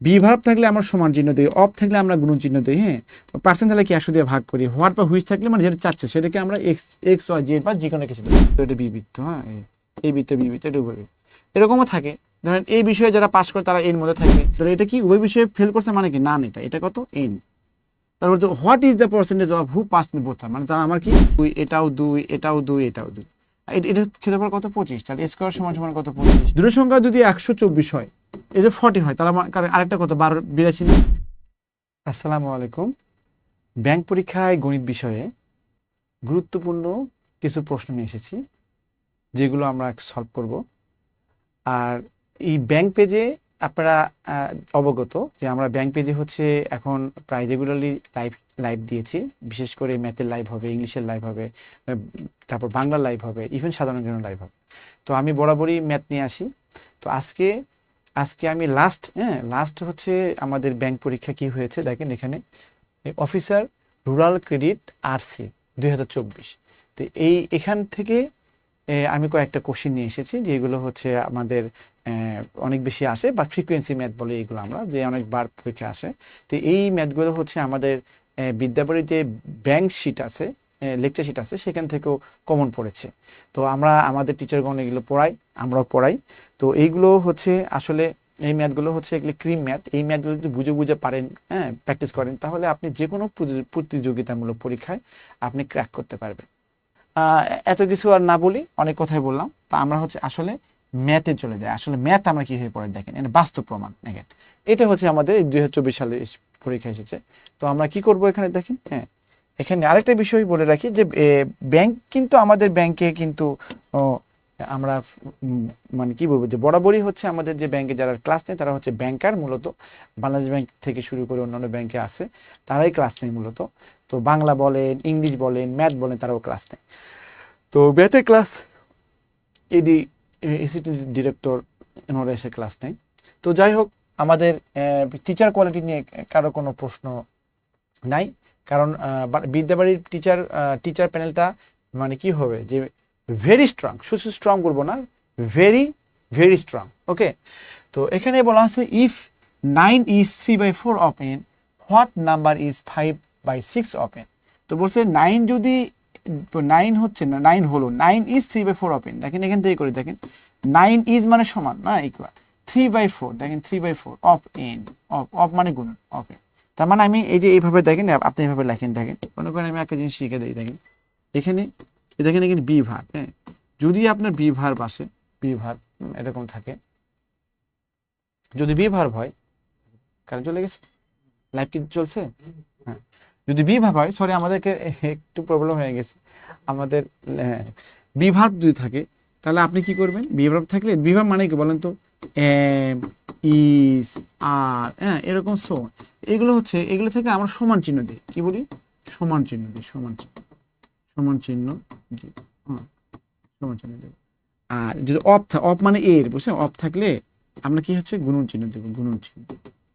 B verb থাকলে আমরা সমান চিহ্ন দিই, অফ থাকলে আমরা গুণ চিহ্ন দিই হ্যাঁ? পার্সেন্ট তাহলে কি একশো দিয়ে ভাগ করি হোয়াট বা হুইচ থাকলে মানে যেটা চাচ্ছে সেটাকে আমরা এক্স এক্স ওয়াই জেড বা যে কোনো কিছু তো এটা বি বৃত্ত হ্যাঁ? এই- বৃত্ত বি বৃত্ত, এটা উভয় এরকমও থাকে। ধরেন এই বিষয়ে যারা পাশ করে তারা এর মধ্যে থাকবে তাহলে এটা কি? ওই বিষয়ে ফেল করছে মানে কি? না এটা এটা কত? এন তারপর তো what is the percentage of who pass both মানে তার আমার কি? দুই, এটাও দুই এটাও দুই এটাও দুই। এটা- এটা ক্ষেত্রফল কত? পঁচিশ। তাহলে স্কোয়ার সমান সমান কত? পঁচিশ। দূরের সংখ্যা যদি একশো চব্বিশ হয় এই যে ফর্টি হয়, তাহলে আমার আরেকটা কত বারো, বিরাশি আসসালামু আলাইকুম। ব্যাংক পরীক্ষায় গণিত বিষয়ে গুরুত্বপূর্ণ কিছু প্রশ্ন নিয়ে এসেছি, যেগুলো আমরা সলভ করব। আর এই ব্যাংক পেজে আপনারা অবগত যে আমরা ব্যাংক পেজে হচ্ছে এখন প্রায় রেগুলারলি লাইভ লাইভ দিয়েছি। বিশেষ করে ম্যাথের লাইভ হবে, ইংলিশের লাইভ হবে তারপর বাংলার লাইভ হবে ইভেন সাধারণ জ্ঞানের লাইভ হবে। তো আমি বরাবরই ম্যাথ নিয়ে আসি। তো আজকে আজকে আমি লাস্ট হ্যাঁ লাস্ট হচ্ছে আমাদের ব্যাংক পরীক্ষা কি হয়েছে দেখেন এখানে। অফিসার রুরাল ক্রেডিট আরসি দুই চব্বিশ। তো এই এখান থেকে আমি কয়েকটা কোশ্চিন নিয়ে এসেছি যেগুলো হচ্ছে আমাদের অনেক বেশি আসে বা ফ্রিকোয়েন্সি ম্যাথ বলে এইগুলো আমরা যে অনেকবার পরীক্ষা আসে। তো এই ম্যাথগুলো হচ্ছে আমাদের আহ, যে ব্যাংক শিট আছে লেকচার শিট আছে, সেখান থেকেও কমন পড়েছে। তো আমরা আমাদের টিচারগণ এগুলো পড়াই, আমরাও পড়াই। তো এইগুলো হচ্ছে আসলে, এই ম্যাথগুলো হচ্ছে এগুলো ক্রিম ম্যাথ এই ম্যাথগুলো যদি বুঝে বুঝে পারেন হ্যাঁ প্র্যাকটিস করেন, তাহলে আপনি যে কোনো প্রতিযোগিতামূলক পরীক্ষায় আপনি ক্র্যাক করতে পারবেন। এত কিছু আর না বলি, অনেক কথাই বললাম। তা আমরা হচ্ছে আসলে ম্যাথে চলে যাই। আসলে ম্যাথ আমরা কীভাবে পড়ে দেখেন এটা বাস্তব প্রমাণ দেখেন। এটা হচ্ছে আমাদের দুই হাজার চব্বিশ সালে পরীক্ষা এসেছে। তো আমরা কি করব এখানে দেখেন হ্যাঁ এখানে আরেকটা বিষয় বলে রাখি যে ব্যাংক কিন্তু আমাদের ব্যাংকে কিন্তু আমরা মানে কি বলব, যে বরাবরই হচ্ছে আমাদের যে ব্যাংকে যারা ক্লাস নেয়, তারা হচ্ছে ব্যাংকার মূলত। বাংলাদেশ ব্যাংক থেকে শুরু করে অন্যান্য ব্যাংকে আছে, তারাই ক্লাস নেয় মূলত। তো বাংলা বলেন, ইংলিশ বলেন ম্যাথ বলেন, তারাও ক্লাস নেয়। তো ম্যাথের ক্লাস এডি এসিটি ডিরেক্টর এনারা এসে ক্লাস নেয়। তো যাই হোক, আমাদের টিচার কোয়ালিটি নিয়ে কারও কোনো প্রশ্ন নাই। কারণ বিদ্যাবাড়ির টিচার টিচার প্যানেলটা মানে কি হবে? যে ভেরি স্ট্রং শুধু স্ট্রং করব না ভেরি ভেরি স্ট্রং ওকে তো এখানে বলা আছে if nine is three by four N what number is five by six N তো বলছে নাইন যদি নাইন হচ্ছে না নাইন হলো nine is three by four N দেখেন এখান থেকে করে দেখেন নাইন ইজ মানে সমান, না ইকুয়াল থ্রি বাই ফোর দেখেন three by four of N of of মানে গুণ অফ এন তার মানে আমি এই যে এইভাবে দেখেন, আপনি এইভাবে লেখেন, দেখেন। মনে করেন আমি একটা জিনিস শিখে দিই, দেখেন। এখানে দেখেন এখানে বি ভার হ্যাঁ? যদি আপনার বি ভার আসে বি ভার এরকম থাকে, যদি বি ভার হয় কারণ চলে গেছে? লাইভ কি চলছে? হ্যাঁ। যদি বি ভাব হয় সরি আমাদেরকে একটু প্রবলেম হয়ে গেছে। আমাদের বি বিভাগ যদি থাকে, তাহলে আপনি কি করবেন? বি বিভাগ থাকলে বি বিভাগ মানে কি বলেন তো? এম ইস আর হ্যাঁ এরকম সো এগুলো হচ্ছে, এগুলো থেকে আমরা সমান চিহ্ন দিই। কি বলি? সমান চিহ্ন দিই, সমান চিহ্ন। সমান চিহ্ন দিই। সমান চিহ্ন দেব আর যদি অফ অফ মানে এর, বুঝছেন? অফ থাকলে আমরা কি হচ্ছে? গুণন চিহ্ন দেবো, গুণন চিহ্ন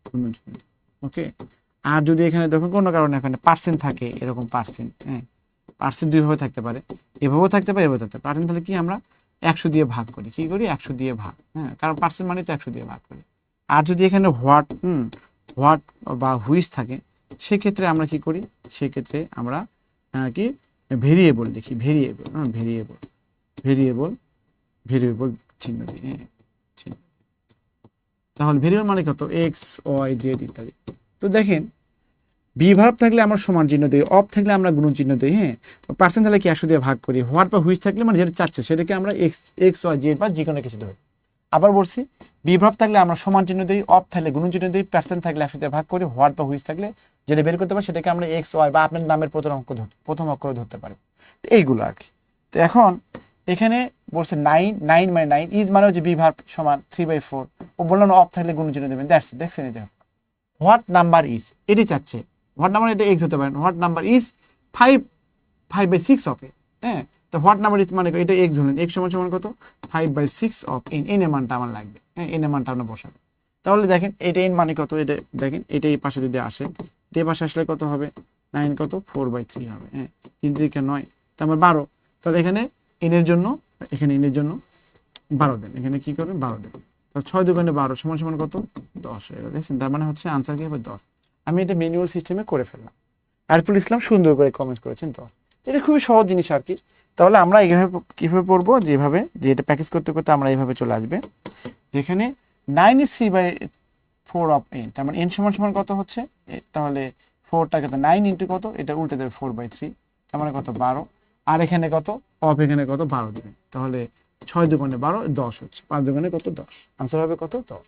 গুণন চিহ্ন ওকে? আর যদি এখানে দেখুন কোনো কারণে এখানে পার্সেন্ট থাকে, এরকম পার্সেন্ট হ্যাঁ? পার্সেন্ট দুইভাবে থাকতে পারে। এভাবেও থাকতে পারে এভাবে থাকতে পারে। পার্সেন্ট তাহলে কি আমরা একশো দিয়ে ভাগ করি। কি করি? একশো দিয়ে ভাগ হ্যাঁ? কারণ পার্সেন্ট মানে তো একশো দিয়ে ভাগ করি। আর যদি এখানে হোয়াট হুম হোয়াট বা হুইস থাকে, সেক্ষেত্রে আমরা কি করি? সেক্ষেত্রে আমরা কি? ভেরিয়েবল লিখি ভেরিয়েবল হ্যাঁ ভেরিয়েবল ভেরিয়েবল ভেরিয়েবল চিহ্ন দিই হ্যাঁ। তাহলে ভেরিয়েবল মানে কত? এক্স ওয়াই জেড ইত্যাদি। তো দেখেন বি ভার্ব থাকলে আমরা সমান চিহ্ন দিই অফ থাকলে আমরা গুণ চিহ্ন দিই হ্যাঁ। পার্সেন্ট তাহলে কি একশো দিয়ে ভাগ করি? হোয়াট বা হুইচ থাকলে মানে যেটা চাচ্ছে, সেটাকে আমরা এক্স এক্স ওয়াই জেড বা যে কোনো কিছু ধরি। আবার বলছি বি ভার্ব থাকলে আমরা সমান চিহ্ন দিই অফ থাকলে গুণ চিহ্ন দিই পার্সেন্ট থাকলে একসাথে ভাগ করি হোয়াট বা হুইচ থাকলে যেটা বের করতে পারি সেটাকে আমরা এক্স ওয়াই বা আপনার নামের প্রথম অঙ্ক প্রথম অক্ষর ধরতে পারি। তো এইগুলো আর কি। তো এখন এখানে বলছে নাইন নাইন মানে নাইন ইজ মানে হচ্ছে বি ভার্ব সমান থ্রি বাই ফোর ও বললাম অফ থাকলে গুণ চিহ্ন দেবেন। দ্যাটস দেখছেন দেখো হোয়াট নাম্বার ইজ এটি চাচ্ছে। হোয়াট নাম্বার এটা এক্স হতে পারেন what number is five five by six এ হ্যাঁ? তো হোয়াট নাম্বার ইজ মানে এটা এক্স হলেন এক্স সমান সমান কত? Five by six of N N এর মানটা আমার লাগবে। হ্যাঁ এন মানটা আমরা বসাবো। তাহলে দেখেন, এটা এন মানে কত? এটা দেখেন, এটা এই পাশে যদি আসে এটা এই পাশে আসলে কত হবে? নাইন কত? ফোর বাই থ্রি হবে। হ্যাঁ তিন তিরিকে নয় তারপর বারো। তাহলে এখানে এনের জন্য, এখানে এনের জন্য বারো দেন। এখানে কি করবেন? বারো দেন। তাহলে ছয় দুগুণে বারো সমান সমান কত? দশ হয়ে গেল, দেখছেন? তার মানে হচ্ছে আনসার কি হবে? দশ। আমি এটা ম্যানুয়াল সিস্টেমে করে ফেললাম। আরফুল ইসলাম সুন্দর করে কমেন্ট করেছেন দশ এটা খুবই সহজ জিনিস আর কি। তাহলে আমরা এইভাবে কীভাবে পড়ব? যেভাবে, যে এটা প্র্যাকটিস করতে করতে আমরা এইভাবে চলে আসবে। যেখানে nine is three by four of N তার মানে এন সমান সমান কত হচ্ছে? তাহলে ফোরটাকে তো নাইন ইন্টু কত? এটা উল্টে দেবে ফোর বাই থ্রি তার মানে কত? বারো। আর এখানে কত? অফ এখানে কত? বারো দেবে। তাহলে ছয় দুগুণে বারো, দশ হচ্ছে। পাঁচ দুগুণে কত? দশ। আনসার হবে কত? দশ।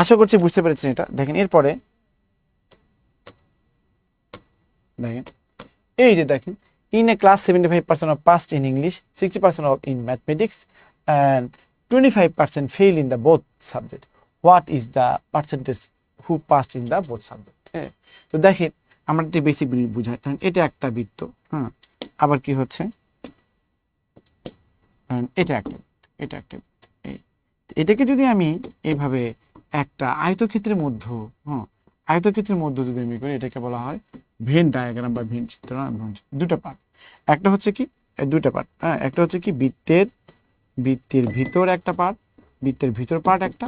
আশা করছি বুঝতে পেরেছেন এটা। দেখেন, এরপরে, দেখেন, এই যে দেখেন of passed in English sixty percent of in mathematics and twenty five percent fail in the both subject what is the percentage who passed in the both subject হ্যাঁ তো দেখেন, আমরা একটি বেসিক বুঝাই। কারণ এটা একটা বৃত্ত হ্যাঁ আবার কি হচ্ছে? এটা একটা এটা একটা এটাকে যদি আমি এইভাবে একটা আয়তক্ষেত্রের মধ্য হ্যাঁ আয়তক্ষেত্রের মধ্য যদি আমি করি এটাকে বলা হয় ভেন ডায়াগ্রাম বা ভেন চিত্র। দুটো পার্ট একটা হচ্ছে কি দুটো পার্ট হ্যাঁ একটা হচ্ছে কি, বৃত্তের বৃত্তের ভিতর একটা পার্ট বৃত্তের ভিতর পার্ট একটা,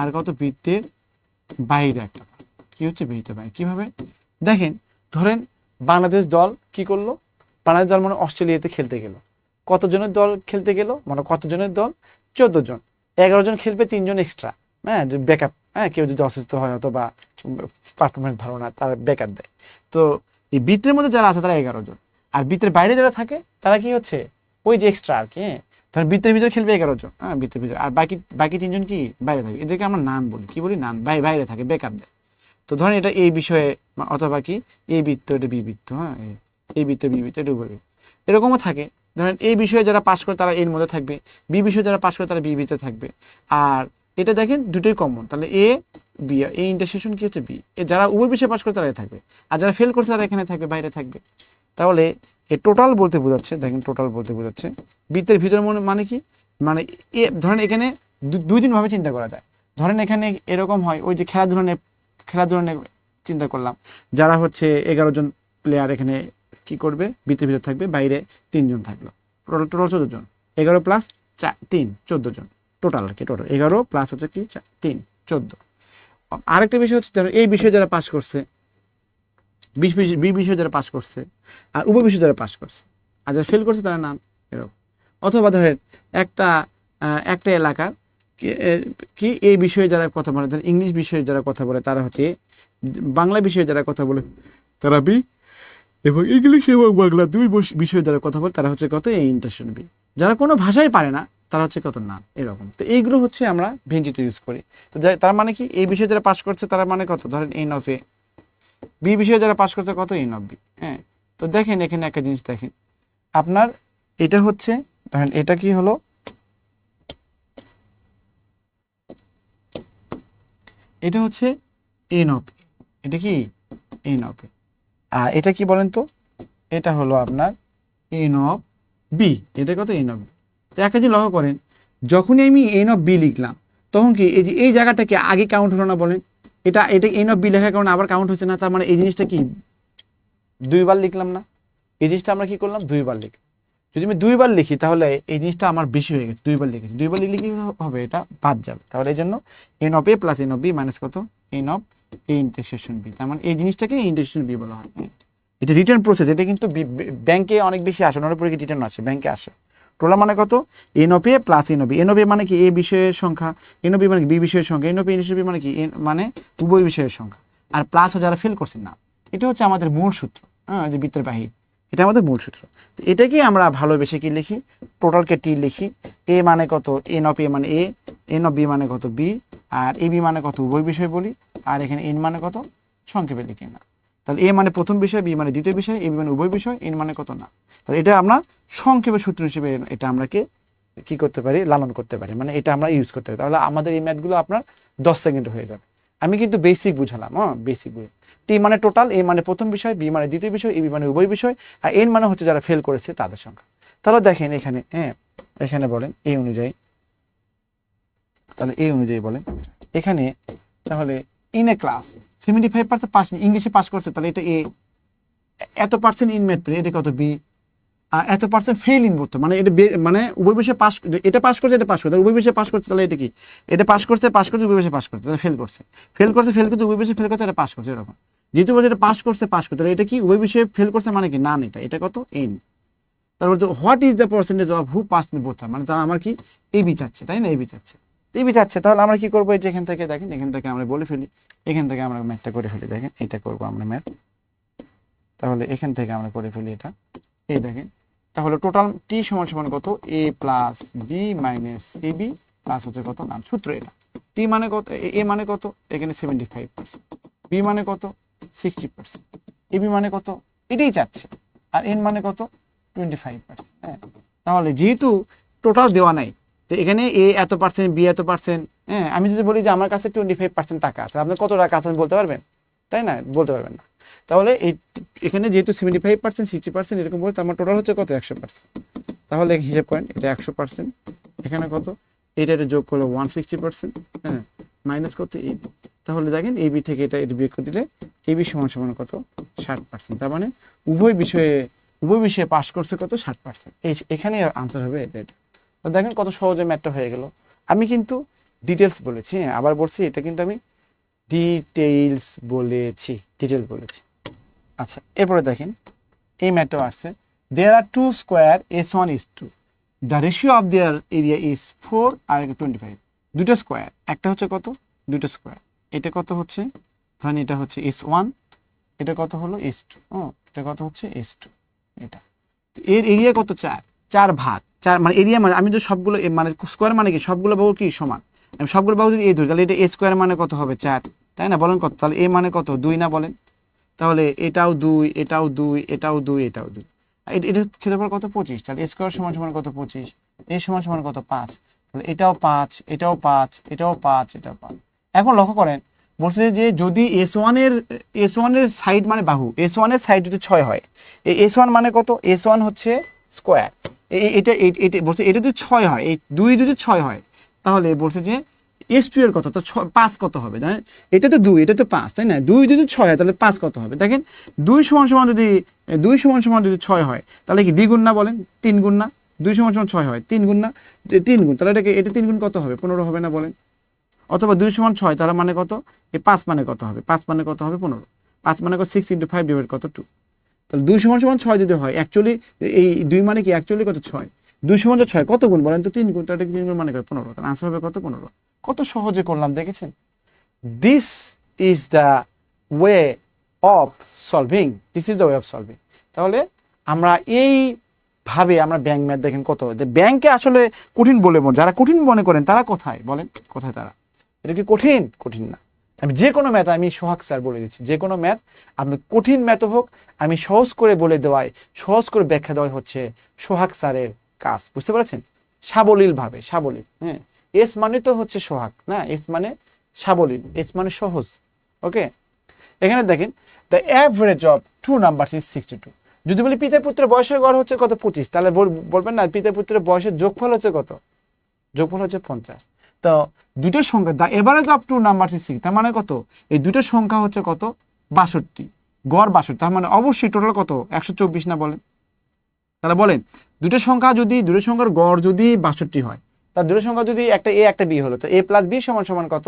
আর কত, বৃত্তের বাইরে একটা পার্ট কি হচ্ছে, বৃত্তের বাইরে। কীভাবে? দেখেন, ধরেন বাংলাদেশ দল কি করল? বাংলাদেশ দল মানে অস্ট্রেলিয়াতে খেলতে গেল। কতজনের দল খেলতে গেল? মানে কতজনের দল? চোদ্দ জন। এগারো জন খেলবে, তিনজন এক্সট্রা হ্যাঁ ব্যাকআপ হ্যাঁ কেউ যদি অসুস্থ হয় অথবা পারফরমেন্স ভালো না, তারা বেকার দেয়। তো এই বৃত্তের মধ্যে যারা আছে, তারা এগারো জন। আর বৃত্তের বাইরে যারা থাকে, তারা কি হচ্ছে? ওই যে এক্সট্রা আর কি হ্যাঁ? ধর বৃত্তের ভিতরে খেলবে এগারো জন। হ্যাঁ বৃত্তের ভিতরে। আর বাকি বাকি তিনজন কি? বাইরে থাকে। এদেরকে আমরা নান বলি। কি বলি? নান। বাই- বাইরে থাকে, বেকার দেয়। তো ধরেন এটা এই বিষয়ে অথবা কি? এই বৃত্ত, এটা বিবৃত্ত হ্যাঁ? এই- বৃত্ত, বি বৃত্ত, এটা উপরে এরকমও থাকে। ধরেন এই বিষয়ে যারা পাশ করে, তারা এর মধ্যে থাকবে। বি বিষয়ে যারা পাশ করে, তারা বি বৃত্তে থাকবে। আর এটা দেখেন দুটোই কমন তাহলে এ বি এই ইন্টারসেকশন কি হচ্ছে বি এ যারা উভয় বিষয়ে পাশ করে তারা থাকবে। আর যারা ফেল করছে তারা এখানে থাকবে, বাইরে থাকবে। তাহলে এ টোটাল বলতে বোঝাচ্ছে, দেখেন টোটাল বলতে বোঝাচ্ছে বৃত্তের ভিতর মনে- কি? মানে এ, ধরেন এখানে দুই তিন ভাবে চিন্তা করা যায়। ধরেন এখানে এরকম হয়, ওই যে খেলাধুলা নিয়ে খেলাধুলা নিয়ে চিন্তা করলাম। যারা হচ্ছে এগারো জন প্লেয়ার এখানে কি করবে? বৃত্তের ভিতর থাকবে, বাইরে তিনজন থাকল। টোটাল টোটাল চোদ্দ জন। এগারো প্লাস চার তিন, চোদ্দ জন। টোটাল আর কি, টোটাল। এগারো প্লাস হচ্ছে কি তিন, চোদ্দ। আরেকটা বিষয় হচ্ছে ধরো এই বিষয়ে যারা পাস করছে, বিশ বি বিষয়ে যারা পাস করছে আর উপ বিষয়ে যারা পাস করছে, আর যারা ফেল করছে তারা নাম এরকম। অথবা ধরেন একটা একটা এলাকার কি- এই বিষয়ে যারা কথা বলে, ধরেন ইংলিশ বিষয়ে যারা কথা বলে, তারা হচ্ছে বাংলা বিষয়ে যারা কথা বলে, তারা বি এবং ইংলিশ এবং বাংলা দুই বিষয়ে যারা কথা বলে, তারা হচ্ছে কত? এই ইন্টারশন বি। যারা কোনো ভাষাই পারে না তারা হচ্ছে কত না এরকম। তো এইগুলো হচ্ছে আমরা ভেঞ্জিত ইউজ করি। তো তার মানে কি? এই বিষয়ে যারা পাস করছে, তারা মানে কত? ধরেন এন অফ এ বি বিষয়ে যারা পাস করছে, কত? এন অফ বি হ্যাঁ? তো দেখেন, এখানে একটা জিনিস দেখেন। আপনার এটা হচ্ছে, ধরেন এটা কি হলো? এটা হচ্ছে এন অফ এটা কি? এন অফ আর এটা কি বলেন তো? এটা হলো আপনার এন অফ বি এটা কত? এন অফ বি তো একটা জিনিস লক্ষ্য করেন, যখনই আমি এন অফ বি লিখলাম, তখন কি এই যে এই জায়গাটাকে আগে কাউন্ট হলো না বলেন? এটা এটা এন অফ বি লেখার কারণে আবার কাউন্ট হচ্ছে না, তার মানে এই জিনিসটা কি? দুইবার লিখলাম না। এই জিনিসটা আমরা কি করলাম? দুইবার লিখলাম। যদি আমি দুইবার লিখি, তাহলে এই জিনিসটা আমার বেশি হয়ে গেছে, দুইবার লিখেছি। দুইবার লিখলে কি হবে? এটা বাদ যাবে। তাহলে এই জন্য N of A plus N of B minus কত? N of A intersection B তার মানে এই জিনিসটাকে ইন্টারসেকশন বি বলা হয়। এটা রিটার্ন প্রসেস এটা কিন্তু ব্যাংকে অনেক বেশি আসে ওনার উপরে রিটার্ন আসে? ব্যাংকে আসে। টোটাল মানে কত? N of A plus N of N of A মানে কি? এ বিষয়ের সংখ্যা এন অফ বি মানে কি? বি বিষয়ের সংখ্যা এন অফ এ বি মানে কি? মানে উভয় বিষয়ের সংখ্যা। আর প্লাস যারা ফেল করছেন না, এটা হচ্ছে আমাদের মূল সূত্র হ্যাঁ যে বৃত্তের বাহির। এটা আমাদের মূল সূত্র। তো এটাকে আমরা ভালোবেসে কি লিখি? টোটালকে টি লিখি। এ মানে কত? এন অফ এ মানে এ এন অফ বি মানে কত? বি আর এ বি মানে কত? উভয় বিষয় বলি। আর এখানে এন মানে কত? সংক্ষেপে লিখি না। তাহলে এ মানে প্রথম বিষয় বি মানে দ্বিতীয় বিষয় এ বি মানে উভয় বিষয় এন মানে কত? না। তাহলে এটা আমরা সংক্ষেপে সূত্র হিসেবে এটা আমরা কে করতে পারি? লালন করতে পারি। মানে এটা আমরা ইউজ করতে পারি। তাহলে আমাদের এই ম্যাথগুলো আপনার দশ সেকেন্ড হয়ে যাবে। আমি কিন্তু বেসিক বুঝালাম হ্যাঁ বেসিক বুঝে টি মানে টোটাল এ মানে প্রথম বিষয় বি মানে দ্বিতীয় বিষয় এ বি মানে উভয় বিষয়, আর এন মানে হচ্ছে যারা ফেল করেছে তাদের সংখ্যা। তাহলে দেখেন এখানে হ্যাঁ এখানে বলেন এই অনুযায়ী। তাহলে এই অনুযায়ী বলেন, এখানে তাহলে in A class seventy five percent pass ইংলিশে পাস করছে, তাহলে এটা এ এত পার্সেন্ট ইন ম্যাথ এটা কত? বি এত পার্সেন্ট ফেল ইন বোথ মানে এটা মানে উভয় বিষয়ে পাস এটা পাস করছে, এটা পাস করছে। উভয় বিষয়ে পাস করছে, তাহলে এটা কি? এটা পাস করছে পাস করছে, উভয় বিষয়ে পাস করছে, তাহলে ফেল করছে। ফেল করছে ফেল করছে, উভয় বিষয়ে ফেল করছে, এটা পাস করছে, এরকম। যেহেতু বলছে এটা পাস করছে পাস করছে। তাহলে এটা কি? উভয় বিষয়ে ফেল করছে মানে কি? না এটা এটা কত? এন তারপর তো what is the percentage of who pass in both মানে তারা আমার কি? এবি চাচ্ছে, তাই না? এবি চাচ্ছে। এবি চাচ্ছে, তাহলে আমরা কি করব? এখান থেকে দেখেন, এখান থেকে আমরা বলে ফেলি। এখান থেকে আমরা ম্যাথটা করে ফেলি, দেখেন। এটা করব আমরা ম্যাথ তাহলে এখান থেকে আমরা করে ফেলি এটা। এই দেখেন তাহলে টোটাল টি সমান সমান কত? A plus B minus A B plus হচ্ছে কত? নাম সূত্র এটা। টি মানে কত? এ মানে কত? এখানে সেভেন্টি ফাইভ পার্সেন্ট বি মানে কত? সিক্সটি পার্সেন্ট এ বি মানে কত? এটাই চাচ্ছে। আর এন মানে কত? টোয়েন্টি ফাইভ পার্সেন্ট হ্যাঁ তাহলে যেহেতু টোটাল দেওয়া নাই, তো এখানে এ এত পার্সেন্ট বি এত পার্সেন্ট হ্যাঁ আমি যদি বলি যে আমার কাছে টোয়েন্টি ফাইভ পার্সেন্ট টাকা আছে আপনি কত টাকা আছে বলতে পারবেন? তাই না? বলতে পারবেন না। তাহলে এই এখানে যেহেতু seventy five percent sixty percent এরকম বলতে আমার টোটাল হচ্ছে কত? একশো পার্সেন্ট তাহলে হিসাব করেন, এটা একশো পার্সেন্ট এখানে কত? এটা এটা যোগ করলে ওয়ান সিক্সটি পার্সেন্ট হ্যাঁ? মাইনাস কত? এবি তাহলে দেখেন এবি থেকে এটা এটা বিয়োগ করে দিলে এবি সমান সমান কত? ষাট পার্সেন্ট তার মানে উভয় বিষয়ে উভয় বিষয়ে পাস করছে কত? ষাট পার্সেন্ট এই এখানে আনসার হবে এটা এটা। তো দেখেন কত সহজে ম্যাটটা হয়ে গেল। আমি কিন্তু ডিটেলস বলেছি হ্যাঁ আবার বলছি, এটা কিন্তু আমি ডিটেইলস বলেছি। ডিটেল বলেছি। আচ্ছা এরপরে দেখেন, এই ম্যাটটাও আসছে। There are two square S one is to the ratio of their area is four R twenty five দুটো স্কোয়ার একটা হচ্ছে কত? দুটো স্কোয়ার এটা কত হচ্ছে? ধরেন এটা হচ্ছে এস ওয়ান এটা কত হলো? এস টু ও, এটা কত হচ্ছে? এস টু এটা। এর এরিয়া কত? চার। চার ভাগ। চার মানে এরিয়া মানে আমি তো সবগুলো মানে স্কোয়ার মানে কি? সবগুলো বাহু কি সমান? আমি সবগুলো বাহু যদি এ ধরি, তাহলে এটা এ স্কোয়ার মানে কত হবে? চার। তাই না? বলেন কত, তাহলে এ মানে কত? দুই না বলেন? তাহলে এটাও দুই এটাও দুই এটাও দুই এটাও দুই। এটা- ক্ষেত্রফল কত? পঁচিশ। তাহলে স্কোয়ার সমান সমান কত? পঁচিশ। এ সমান সমান কত? পাঁচ। তাহলে এটাও পাঁচ এটাও পাঁচ এটাও পাঁচ এটাও পাঁচ। এখন লক্ষ্য করেন, বলছে যে যদি এস ওয়ানের এস ওয়ানের সাইড মানে বাহু, এস ওয়ানের সাইড যদি ছয় হয়, এই এস ওয়ান মানে কত? এস ওয়ান হচ্ছে স্কোয়ার। এটা বলছে এটা যদি ছয় হয়, এই দুই যদি ছয় হয়, তাহলে বলছে যে এস টু এর কত? তো পাঁচ কত হবে? তাই এটা তো দুই, এটা তো পাঁচ, তাই না? দুই যদি ছয় হয়, তাহলে পাঁচ কত হবে? দেখেন, দুই সমান সমান যদি, দুই সমান সমান যদি ছয় হয়, তাহলে কি দ্বিগুণ না বলেন? তিন গুণ না? দুই সমান সমান ছয় হয়, তিন গুণ না? তিন গুণ, তাহলে এটাকে, এটা তিন গুণ কত হবে? পনেরো হবে না বলেন। অথবা দুই সমান ছয়, তাহলে মানে কত? এই পাঁচ মানে কত হবে? পাঁচ মানে কত হবে? পনেরো। পাঁচ মানে কত? সিক্স ইন্টু ফাইভ ডিভাইড কত? টু তাহলে দুই সমান সমান ছয় যদি হয় অ্যাকচুয়ালি এই দুই মানে কি অ্যাকচুয়ালি কত? ছয়। দুই সমান ছয়, কত গুণ বলেন? তো তিন গুণ, তাহলে তিন গুণ মানে কত? পনেরো। তাহলে আনসার হবে কত? পনেরো। কত সহজে করলাম, দেখেছেন? This is the way of solving this is the way of solving তাহলে আমরা এই ভাবে আমরা ব্যাংক ম্যাথ দেখেন কত যে ব্যাংকে আসলে কঠিন বলে মনে- যারা কঠিন মনে করেন, তারা কোথায়? বলেন, কোথায় তারা? এটা কি কঠিন? কঠিন না। আমি যে কোনো ম্যাথ আমি সোহাগ স্যার বলে দিচ্ছি, যে কোনো ম্যাথ আপনি কঠিন ম্যাথ হোক, আমি সহজ করে বলে দেওয়াই সহজ করে ব্যাখ্যা দেওয়াই হচ্ছে সোহাগ স্যারের কাজ। বুঝতে পারছেন? সাবলীলভাবে, সাবলীল হ্যাঁ। এস মানে তো হচ্ছে সোহাগ, না? এস মানে সাবলীল, এস মানে সহজ, ওকে? এখানে দেখেন the average of two number is sixty two যদি বলি পিতা পুত্রের বয়সের গড় হচ্ছে কত? পঁচিশ। তাহলে বল- বলবেন না পিতা পুত্রের বয়সের যোগফল হচ্ছে কত? যোগফল হচ্ছে পঞ্চাশ। তো দুটো সংখ্যা the average of two number is six তার মানে কত? এই দুটো সংখ্যা হচ্ছে কত? বাষট্টি। গড় বাষট্টি, তার মানে অবশ্যই টোটাল কত? একশো চব্বিশ না বলেন? তাহলে বলেন দুটো সংখ্যা যদি দুটো সংখ্যার গড় যদি বাষট্টি হয় তার দুটো সংখ্যা যদি একটা এ একটা বি হলো, তো এ প্লাস বি সমান সমান কত?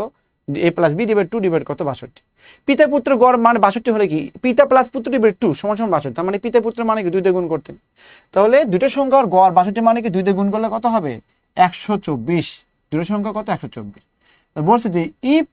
A plus B divide two divide কত? বাষট্টি। পিতা পুত্র গড় মানে বাষট্টি হলে কি? পিতা প্লাস পুত্র ডিভাইড টু সমান সমান বাষট্টি। তার মানে পিতা পুত্র মানে কি? দুই দিয়ে গুণ করতেন। তাহলে দুটো সংখ্যার গড় বাষট্টি মানে কি? দুই দিয়ে গুণ করলে কত হবে? একশো চব্বিশ। দুটো সংখ্যা কত? একশো চব্বিশ। বলছে যে if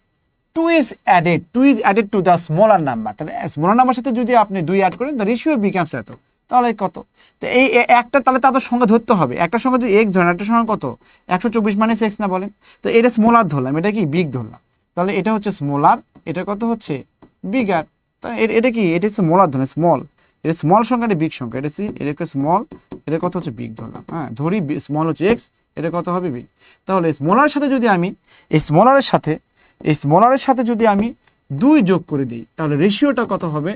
two is added to is added to the smaller number তাহলে স্মলার নাম্বার সাথে যদি আপনি দুই অ্যাড করেন দ্য রেশিও বিকামস এত। তাহলে কত? তো এই একটা তাহলে তাদের সংখ্যা ধরতে হবে। একটা সংখ্যা যদি এক্স ধরেন, একটা সংখ্যা কত? একশো চব্বিশ মানে এক্স না বলেন? তো এটা স্মলার ধরলাম, এটা কি বিগ ধরলাম? তাহলে এটা হচ্ছে স্মলার এটা কত হচ্ছে? বিগার তাহলে এটা কি? এটা হচ্ছে মোলার ধরলাম স্মল এটা স্মল সংখ্যা, এটা বিগ সংখ্যা। এটা হচ্ছে এটা স্মল এটা কত হচ্ছে বিগ ধরলাম। হ্যাঁ ধরি স্মল হচ্ছে এক্স এটা কত হবে বিগ তাহলে স্মলারের সাথে যদি আমি, এই স্মলারের সাথে, এই স্মলারের সাথে যদি আমি দুই যোগ করে দিই, তাহলে রেশিওটা কত হবে?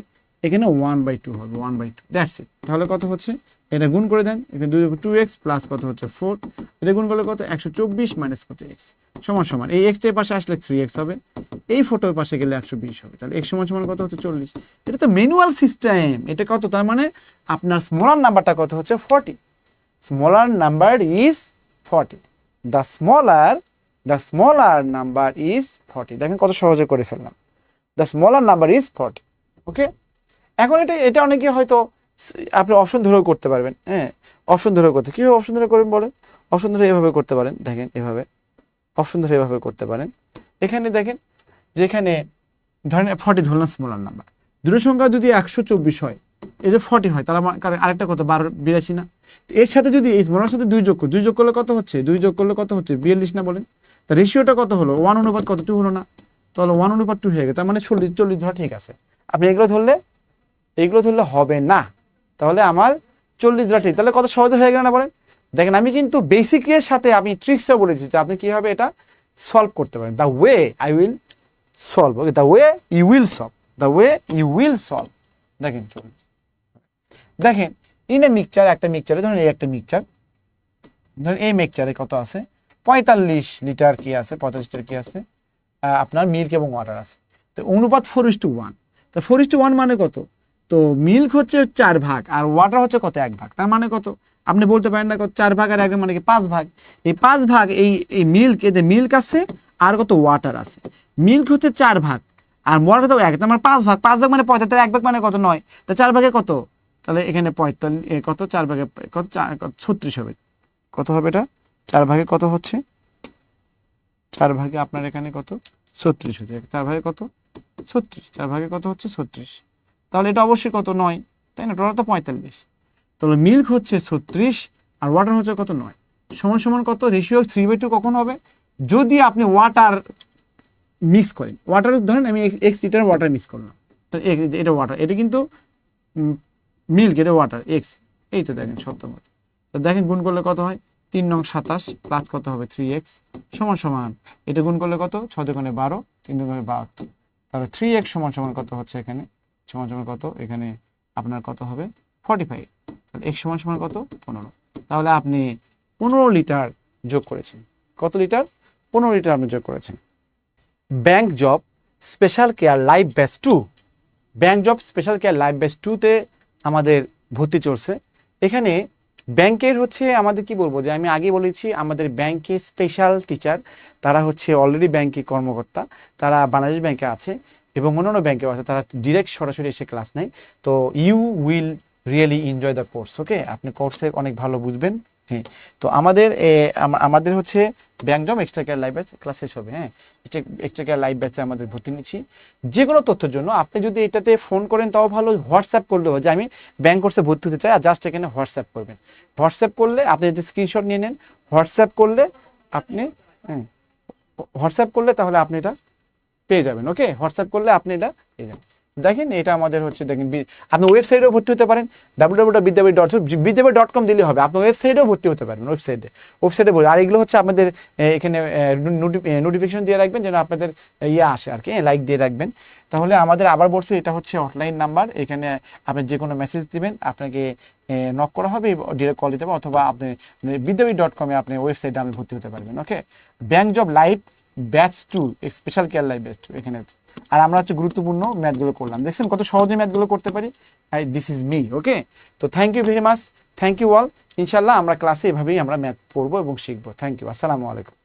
এখানে ওয়ান বাই টু হবে one by two that's it তাহলে কত হচ্ছে? এটা গুণ করে দেন, এখানে দুই টু এক্স প্লাস কত হচ্ছে? ফোর এটা গুণ করলে কত? একশো চব্বিশ মাইনাস কত? এক্স সমান সমান। এই এক্সটা পাশে আসলে থ্রি এক্স হবে। এই ফোটোর পাশে গেলে একশো বিশ হবে। তাহলে এক সমান সমান কত হচ্ছে? চল্লিশ। এটা তো ম্যানুয়াল সিস্টেম এটা কত? তার মানে আপনার স্মলার নাম্বারটা কত হচ্ছে? Forty smaller number is forty the smaller the smaller number is forty দেখেন কত সহজে করে ফেললাম। The smaller number is forty okay এখন এটা এটা অনেকে হয়তো আপনি অপশন ধরেও করতে পারবেন হ্যাঁ? অপশন ধরেও করতে, কীভাবে অপশন ধরে করবেন বলেন? অপশন ধরে এভাবে করতে পারেন, দেখেন এভাবে। অপশন ধরে এভাবে করতে পারেন। এখানে দেখেন, যেখানে ধরেন ফর্টি ধরলাম স্মলার নাম্বার দুটো সংখ্যা যদি একশো চব্বিশ হয়, এই যে ফর্টি হয়, তাহলে আমার কারণ আরেকটা কত? বারো, বিরাশি না? এর সাথে যদি এই স্মলার সাথে দুই যোগ দুই যোগ করলে কত হচ্ছে? দুই যোগ করলে কত হচ্ছে? বিয়াল্লিশ না বলেন? তা রেশিওটা কত হলো? ওয়ান অনুপাত কত? টু হলো না। তাহলে ওয়ান অনুপাত টু হয়ে গেছে, তার মানে চল্লিশ চল্লিশ ধরা ঠিক আছে। আপনি এগুলো ধরলে এগুলো ধরলে হবে না। তাহলে আমার চল্লিশ ঠিক তাহলে কত সহজে হয়ে গেল না বলেন? দেখেন, আমি কিন্তু বেসিকের সাথে আমি ট্রিক্সটা বলেছি যে আপনি কীভাবে এটা সলভ করতে পারেন। The way I will solve okay the way you will solve the way you will solve দেখেন দেখেন ইন এ মিক্সচার একটা মিক্সচারে ধরুন এই একটা মিক্সচার ধরুন এই মিক্সচারে কত আছে? পঁয়তাল্লিশ লিটার কি আছে? পঁয়তাল্লিশ লিটার কি আছে? আপনার মিল্ক এবং ওয়াটার আছে। তো অনুপাত ফোর ইস টু ওয়ান তো ফোর ইস টু ওয়ান মানে কত? তো মিল্ক হচ্ছে চার ভাগ আর ওয়াটার হচ্ছে কত? এক ভাগ। তার মানে কত? আপনি বলতে পারেন না কত? চার ভাগ আর এক মানে কি পাঁচ ভাগ? এই পাঁচ ভাগ, এই এই মিল্ক এতে মিল্ক আছে আর কত ওয়াটার আছে। মিল্ক হচ্ছে চার ভাগ আর ওয়াটার তো এক, তার মানে পাঁচ ভাগ। পাঁচ ভাগ মানে পঁয়তাল্লিশ এক ভাগ মানে কত? নয়। তা চার ভাগে কত? তাহলে এখানে পঁয়তাল্লিশ কত? চার ভাগে কত? ছত্রিশ হবে। কত হবে এটা? চার ভাগে কত হচ্ছে? চার ভাগে আপনার এখানে কত? ছত্রিশ হচ্ছে। চার ভাগে কত? ছত্রিশ। চার ভাগে কত হচ্ছে? ছত্রিশ। তাহলে এটা অবশ্যই কত? নয়। তাই না? টোটাল তো পঁয়তাল্লিশ। তাহলে মিল্ক হচ্ছে ছত্রিশ আর ওয়াটার হচ্ছে কত? নয়। সমান সমান কত? রেশিও থ্রি বাই টু কখন হবে? যদি আপনি ওয়াটার মিক্স করেন ওয়াটার ধরেন আমি এক্স লিটার ওয়াটার মিক্স করলাম। তো এটা ওয়াটার এটা কিন্তু মিল্ক এটা ওয়াটার এক্স এই তো দেখেন সপ্তম তো দেখেন গুণ করলে কত হয়? তিন নং সাতাশ প্লাস কত হবে? থ্রি এক্স সমান সমান, এটা গুণ করলে কত? ছ দুগুণে বারো, তিন দুগুণে বাহাত্তর। তাহলে থ্রি এক্স সমান সমান কত হচ্ছে এখানে? সমান সমান কত? এখানে আপনার কত হবে? ফর্টি ফাইভ এক্স সমান সমান কত? পনেরো। তাহলে আপনি পনেরো লিটার যোগ করেছেন। কত লিটার? পনেরো লিটার আপনি যোগ করেছেন। Bank job special care life batch two bank job special care life batch টুতে আমাদের ভর্তি চলছে। এখানে ব্যাংকের হচ্ছে আমাদের কি বলব? যে আমি আগে বলেছি, আমাদের ব্যাংকে স্পেশাল টিচার তারা হচ্ছে অলরেডি ব্যাংকে কর্মকর্তা, তারা বাংলাদেশ ব্যাংকে আছে। এবং অন্যান্য ব্যাংকেও আছে, তারা ডিরেক্ট সরাসরি এসে ক্লাস নেয়। তো you will really enjoy the course okay আপনি কোর্সে অনেক ভালো বুঝবেন হ্যাঁ। তো আমাদের আমাদের হচ্ছে bank job extra care live batch class শেষ হবে হ্যাঁ। এক্সট্রা কেয়ার লাইভ ব্যাচে আমাদের ভর্তি নিচ্ছি। যে কোনো তথ্যের জন্য আপনি যদি এটাতে ফোন করেন, তাও ভালো। হোয়াটসঅ্যাপ করলেও হয় যে, আমি ব্যাংক কোর্সে ভর্তি হতে চাই, আর জাস্ট এখানে হোয়াটসঅ্যাপ করবেন। হোয়াটসঅ্যাপ করলে আপনি যদি স্ক্রিনশট নিয়ে নেন হোয়াটসঅ্যাপ করলে আপনি হ্যাঁ হোয়াটসঅ্যাপ করলে তাহলে আপনি এটা পেয়ে যাবেন ওকে হোয়াটসঅ্যাপ করলে আপনি এটা পেয়ে যাবেন। দেখেন এটা আমাদের হচ্ছে দেখেন আপনি ওয়েবসাইটেও ভর্তি হতে পারেন W W Vidyapith dot Vidyapith dot com দিলে হবে। আপনি ওয়েবসাইটেও ভর্তি হতে পারেন ওয়েবসাইটে ওয়েবসাইটে আর এগুলো হচ্ছে এ, এখানে নোটিফিকেশন দিয়ে রাখবেন যেন আপনাদের ইয়ে আসে আর কি লাইক দিয়ে রাখবেন। তাহলে আমাদের আবার বলছে এটা হচ্ছে অনলাইন নাম্বার এখানে আপনি যে কোনো মেসেজ দিবেন আপনাকে নক করা হবে ডিরেক্ট কল দিতে হবে অথবা আপনি বিদ্যাপীঠ ডট কমে আপনি ওয়েবসাইটে আপনি ভর্তি হতে পারবেন okay bank job live batch two special care life batch two এখানে। আর আমরা হচ্ছে গুরুত্বপূর্ণ ম্যাথগুলো করলাম। দেখছেন কত সহজে ম্যাথগুলো করতে পারি? দিস ইজ মি ওকে তো thank you very much thank you all ইনশাল্লাহ আমরা ক্লাসে এভাবেই আমরা ম্যাথ পড়ব এবং শিখব। থ্যাংক ইউ আসসালামু আলাইকুম।